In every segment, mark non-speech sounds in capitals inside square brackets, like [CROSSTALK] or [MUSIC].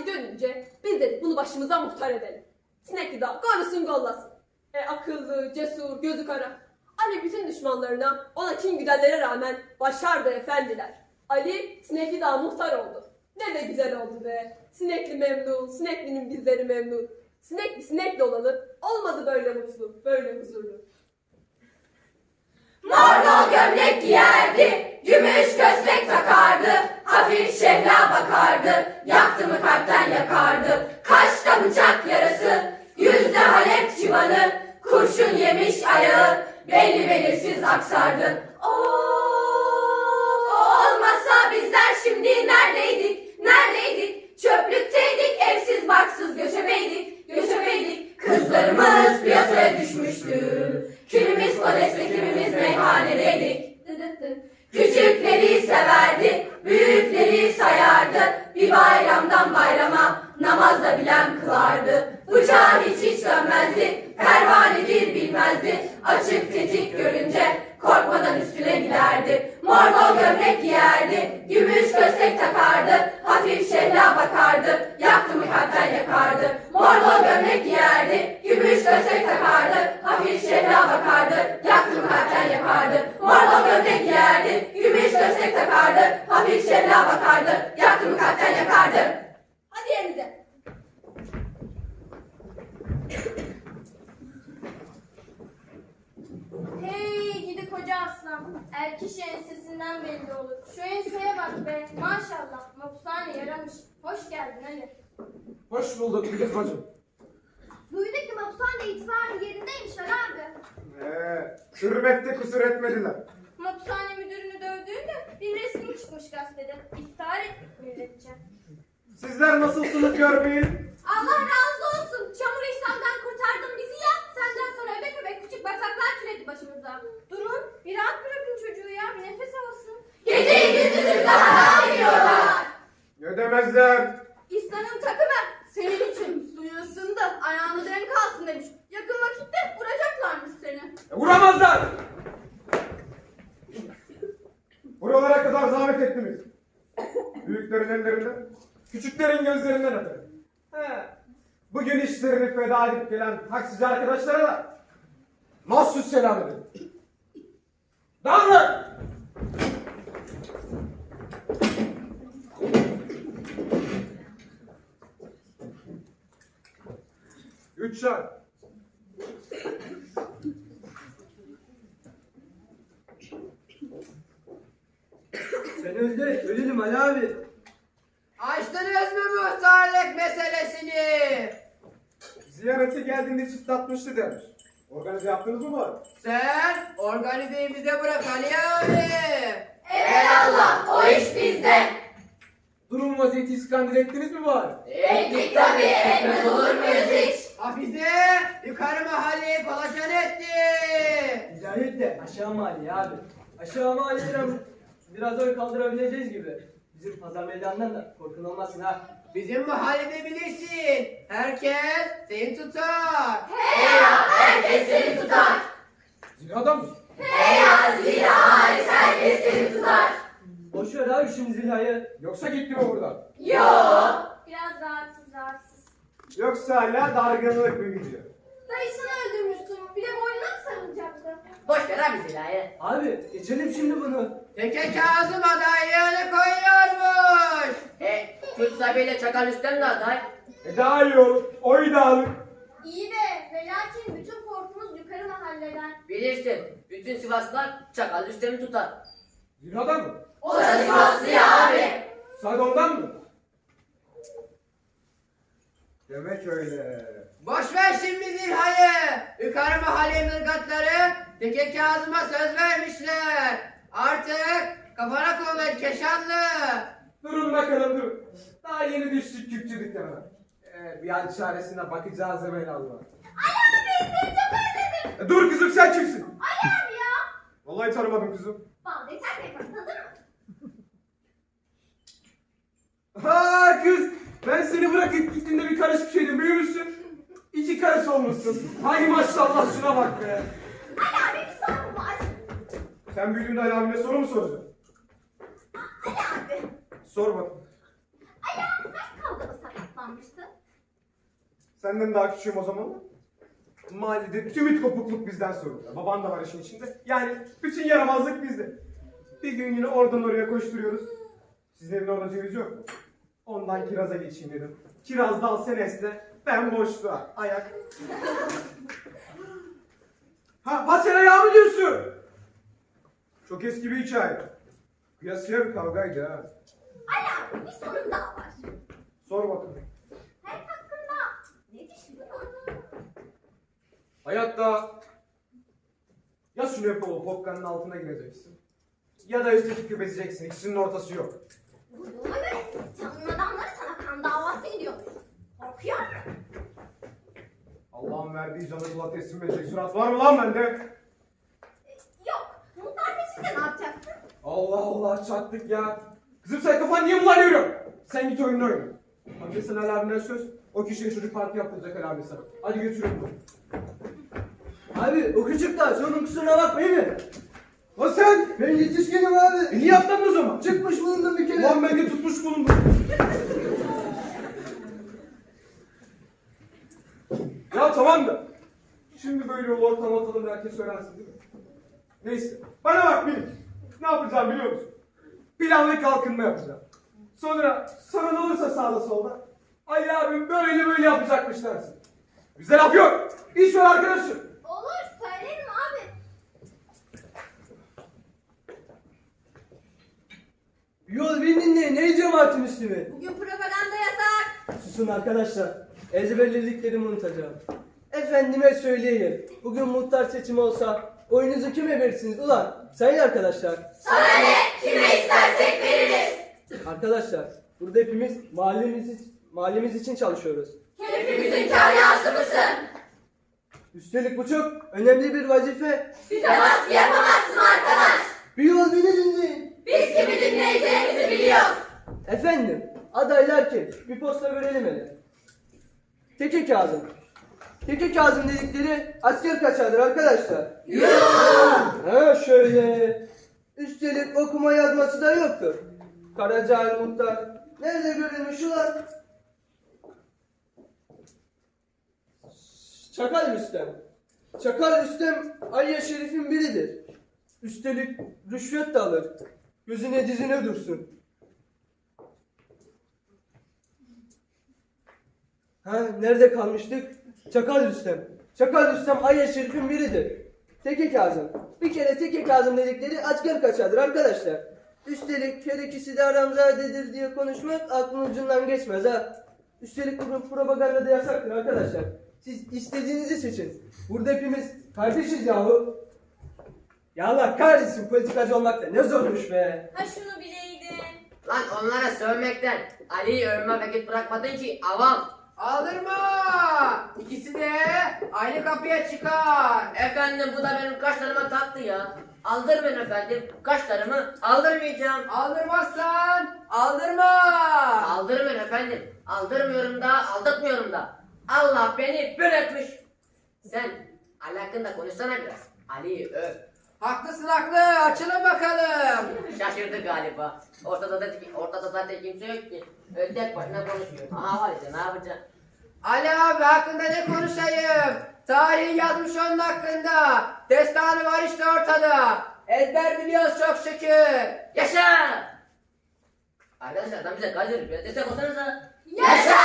hali dönünce biz dedik bunu başımıza muhtar edelim. Sinekli Dağ korusun kollasın. E akıllı, cesur, gözü kara. Ali bütün düşmanlarına, ona kin güdenlere rağmen başardı efendiler. Ali Sinekli Dağ muhtar oldu. Ne de güzel oldu be. Sinekli memnun, Sinekli'nin bizleri memnun. Sinekli sinekli olalı, olmadı böyle mutlu, böyle huzurlu. Morgol gömlek giyerdi, gümüş köstek takardı, hafif şehla bakardı, yaktı mı kalpten yakardı. Kaşta bıçak yarası, yüzde halep çıbanı, kurşun yemiş ayağı, belli belirsiz aksardı. Of, olmasa bizler şimdi neredeydik, neredeydik? Çöplükteydik, evsiz barksız göçebeydik, göçebeydik. Kızlarımız piyasaya düşmüştü. Kimimiz kodeste, kimimiz meyhanedeydik. Gümüş köstek takardı. Hafif şehla bakardı, yaktı mı kalpten yakardı. Morgol gömlek giyerdi, gümüş köstek takardı. Hafif şehla bakardı, yaktı mı kalpten yakardı. Morgol gömlek giyerdi, gümüş köstek takardı. Hafif şehla bakardı, yaktı mı kalpten yakardı. Hadi yerinize. Hey gidi koca aslan. Er kişi ensesinden belli olur. Şu enseye bak be. Maşallah. Mapushane yaramış. Hoş geldin Ali. Hoş bulduk Filiz bacım. Duyduk ki Mapushane itibarı yerindeymiş Ali abi. Ee, hürmette kusur etmediler. Mapushane müdürünü dövdüğünde bir resmi çıkmış gazetede. İftihar ettik milletçe. Sizler nasılsınız görmeyin. Allah razı olsun. Çamur İhsan'dan kurtardın bizi ya. Senden sonra öbek öbek küçük bataklar türedi başımıza. Durun. Bir rahat bırakın çocuğu ya. Bir nefes alsın. Geceyi gündüzü daha ediyorlar. Ne demezler. İhsan'ın takımı senin için suyu ısındı. Ayağını denk alsın demiş. Yakın vakitte vuracaklarmış seni. E, vuramazlar. Buralara kadar zahmet ettiniz. Büyüklerin ellerinden, küçüklerin gözlerinden öperim. He. Bugün işlerini feda edip gelen taksici arkadaşlara da mahsus selam ederim. Dağılın! Üç şart. Sen öldür, ölelim Ali abi. Açtınız mı muhtarlık meselesini? Ziyarete geldiğinde çıtlatmıştı demiş. Organize yaptınız mı bari? Sen organizeyi bize bırak Ali abi. Evelallah o iş bizde. Durum vaziyeti iskandil ettiniz mi bari? Ettik tabii etmez olur muyuz hiç? Hafize yukarı mahalleyi palaşan etti. Hidayet de aşağı mahalle abi. Aşağı mahalle biraz, biraz oy kaldırabileceğiz gibi. Bizim pazar meydanından da korkun olmasın ha. Bizim mahallede bilirsin. Herkes seni tutar. Hey ya herkes seni tutar. Zinada mı? Hey ya zira herkes seni tutar. Boş ver abi şimdi Zila'yı. Yoksa gitti mi buradan? Yo. Yoksa hala dargınlık mı gidiyor? Dayısını öldürmüşsün. Bir de boynuna mı sarılacaktı? Boş ver abi Zila'yı. Abi geçelim şimdi bunu. Teke Kazım adaylığını koyuyormuş. E, Kürt sahibiyle çakal üstten de aday. E daha iyi olur. Oy da alın. İyi de ve lakin bütün korkumuz yukarı mahalleden. Bilirsin bütün Sivaslılar çakal üstemi tutar. Zinada mı? O da Sivaslı ya abi. Sadece ondan mı? Demek öyle. Boş ver şimdi Zilha'yı. Yukarı mahalle mırgatları Teke Kazım'a söz vermişler. Artık kafana kuvvet Keşanlı. Durun bakalım durun. Daha yeni düştük Kürtçü dükkanına. Ee, bir an çaresine bakacağız Allah. Seni çok özledim. Dur kızım sen kimsin? Ali abi ya. Vallahi tanımadım kızım. Vallahi sen de yaparsın değil mi? Ha kız ben seni bırakıp gittiğinde bir büyümüşsün. İki karış olmuşsun. Hay maşallah şuna bak be. Ali abi bir sorun var. Sen büyüdüğünde Ali abine soru mu soracaksın? Ali abi. Sor bakalım. Ali abi kaç kavga mı sakatlar? Senden daha küçüğüm o zaman mı? Mahallede tüm it kopukluk bizden sorumlu. Baban da var işin içinde. Yani bütün yaramazlık bizde. Bir gün yine oradan oraya koşturuyoruz. Sizin evin orada ceviz yok mu? Ondan kiraza geçeyim dedim. Kiraz dal senesle ben boşluğa ayak. ha, sen ayağı mı diyorsun? Çok eski bir hikaye. Kıyasıya bir kavgaydı ha. Ali abi bir sorun daha var. Sor bakalım. Hayat hakkında ne düşünüyorsun? Hayatta ya şunu yapalım popkanın altına gireceksin. Ya da üstteki küpeseceksin. İkisinin ortası yok. Duyduğuma göre canın adamları sana kan davası ediyormuş. Korkuyor musun? Allah'ın verdiği canı kula teslim edecek surat var mı lan bende? Yok. Muhtar seçince ne yapacaksın? Allah Allah çattık ya. Kızım sen kafan niye bulanıyorum? Sen git oyununu oyna. Ali abine söz. O kişiye çocuk parti yaptıracak abi sana. Hadi götürün bunu. Abi o küçük daha onun kusuruna bakmayın mı? O sen! Ben yetişkinim abi. E niye yaptın o zaman? Çıkmış bulundum bir kere. Ulan ben de tutmuş bulundum. Ya tamam da. Şimdi böyle yol ortam atalım da herkes öğrensin değil mi? Neyse. Bana bak Melih. Ne yapacağım biliyor musun? Planlı kalkınma yapacağım. Sonra sorun olursa sağda solda. Ali abim böyle böyle yapacakmış dersin. Bize laf yok. İş var arkadaşım. Olur söylerim abi. Yol beni dinleyin. Ne cemaatin üstüme? Bugün propaganda yasak. Susun arkadaşlar. Ezberlediklerimi unutacağım. Efendime söyleyeyim. Bugün muhtar seçimi olsa oyunuzu kime verirsiniz ulan? Sayın arkadaşlar. Sana ne? Kime istersek veririz. Arkadaşlar burada hepimiz mahallemiz, mahallemiz için çalışıyoruz. Hepimizin karyası mısın? Üstelik bu çok önemli bir vazife. Bize baskı yapamazsın arkadaş. Bir yol beni dinleyin. Biz kimi dinleyeceğimizi biliyoruz. Efendim adaylar kim? Bir posta verelim hele. Teke Kazım. Teke Kazım dedikleri asker kaçağıdır arkadaşlar. Ha şöyle. Üstelik okuma yazması da yoktur. Karacaahil Muhtar. Nerede görülmüş ulan? Çakal Rüstem. Çakal Rüstem Aliye Şerif'in biridir. Üstelik rüşvet de alır. Gözüne dizine dursun. Ha nerede kalmıştık? Çakal Rüstem. Çakal Rüstem Ayya Şerif'in biridir. Teke Kazım. Bir kere Teke Kazım dedikleri asker kaçadır arkadaşlar. Üstelik her ikisi de aramzadedir diye konuşmak aklın ucundan geçmez ha. Üstelik bugün propaganda da yasaktır arkadaşlar. Siz istediğinizi seçin. Burada hepimiz kardeşiz yahu. Ya Allah kahretsin politikacı olmak da ne zormuş be. Ha şunu bileydin. Lan onlara sövmekten Ali'yi övme vakit bırakmadın ki avam. Aldırma! İkisi de aynı kapıya çıkar. Efendim bu da benim kaşlarıma taktı ya. Aldırmayın efendim. Kaşlarımı aldırmayacağım. Aldırmazsan aldırma. Aldırmayın efendim. Aldırmıyorum da aldırtmıyorum da. Allah beni böletmiş. Sen Ali hakkında konuşsana biraz. Ali'yi öv. Haklısın haklı. Açılın bakalım. Şaşırdı galiba. Ortada da ortada zaten kimse yok ki. Öyle tek başına konuşuyor. Aha var işte ne yapacaksın? Ali abi hakkında ne konuşayım? Tarihi yazmış onun hakkında. Destanı var işte ortada. Ezber biliyoruz çok şükür. Yaşa! Arkadaşlar adam bize gaz veriyor. Biraz destek olsanıza. Yaşa!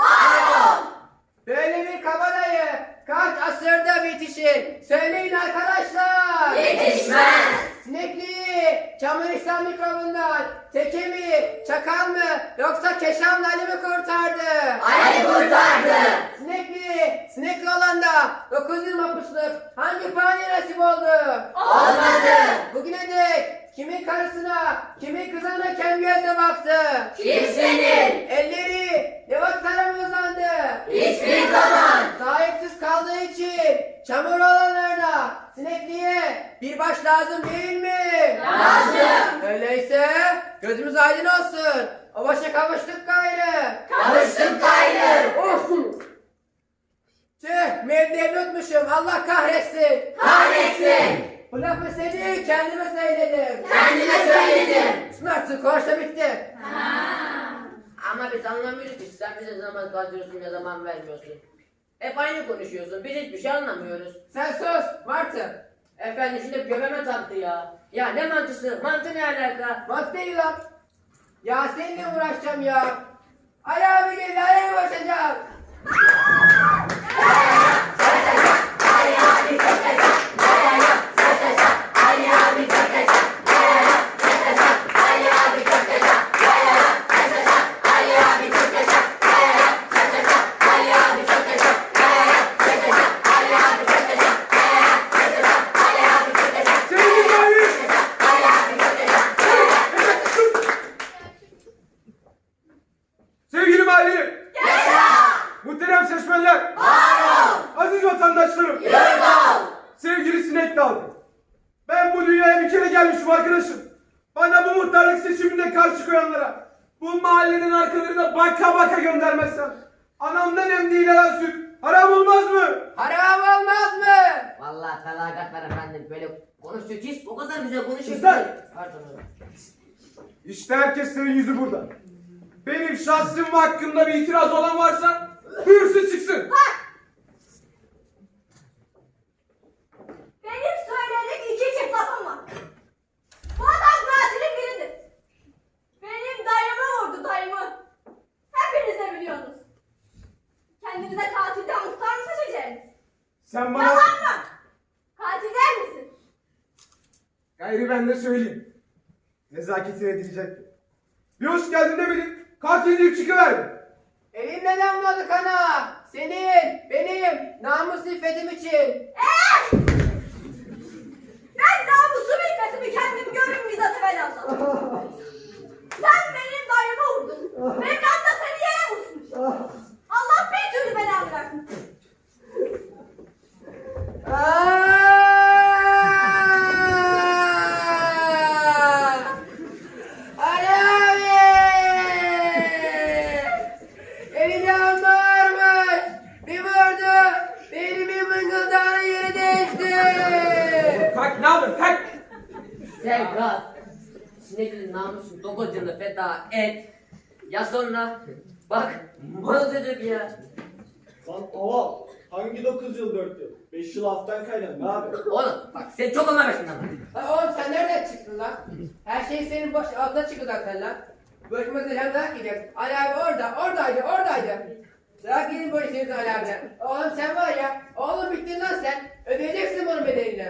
Ol! Böyle bir kabadayı kaç asırda bitişir? Söyleyin arkadaşlar. Yetişmez! Sinekli, Çamur İslam mikrobundan teke mi, çakal mı yoksa Keşanlı Ali mi kurtardı? Ali kurtardı! Sinekli, sinekli olan da 9 yıl mapusluk hangi fani nasip oldu? Olmadı! Bugüne dek kimin karısına, kimin kızına kem gözle baktı? Kimsenin! Elleri devatlara mı uzandı? Hiçbir zaman! Sahipsiz kaldığı için çamur olanlarına sinekliğe bir baş lazım değil mi? Lazım! Öyleyse gözümüz aydın olsun. O başa kavuştuk gayrı. Kavuştuk gayrı! Of! Tüh mevdiğimi unutmuşum Allah kahretsin. Kahretsin! Bu lafı seni kendime söyledim. Kendime söyledim! Smart'ın korsa bitti. Ama biz anlamıyoruz ki sen bize zaman kazıyorsun ne zaman vermiyorsun. Hep aynı konuşuyorsun. Biz hiçbir şey anlamıyoruz. Sen sus Martı. Efendim şimdi göbeme taktı ya. Ya ne mantısı? Mantı ne alaka? Martı değil lan. Ya seninle uğraşacağım ya. Abi geldi Ali başlayacağım. [LAUGHS] seçiminde karşı koyanlara, bu mahallenin arkalarına baka baka göndermezsem, anamdan emdiği helal süt haram olmaz mı? Haram olmaz mı? Vallahi felaket var efendim. Böyle konuşuyor ki o kadar güzel konuşuyor ki. Güzel. Pardon. İşte herkeslerin yüzü burada. Benim şahsım hakkında bir itiraz olan varsa buyursun çıksın. Benim söyleyecek iki çift lafım var. Bu adam katilin biridir. Benim dayımı vurdu dayımı. Hepiniz de biliyorsunuz. Kendinize katilden muhtar mı seçeceksiniz? Sen bana Yalan mı? Katil der misin? De söyleyeyim. Nezaketine diyecek. Bir hoş geldin demedim. Katil deyip çıkıverdi. Feda et. Ya sonra bak mal dedim ya. Lan aval hangi 9 yıl 4 yıl? 5 yıl haftan kaynağı abi? Oğlum bak sen çok anlamışsın ama. Lan oğlum sen nereden çıktın lan? Her şey senin baş altına çıktı zaten lan. Başıma zilem dayak yiyeceğim. Ali abi orada, oradaydı, oradaydı. Yedin böyle senin Ali abiden. Oğlum sen var ya, oğlum bittin lan sen. Ödeyeceksin bunun bedelini.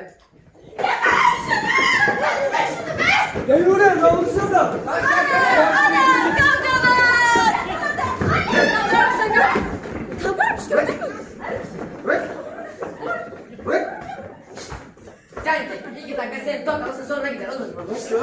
Gel buraya namussuz da. Lan sen gel. De iki dakika sen toplasın sonra gider olur mu? Nasıl?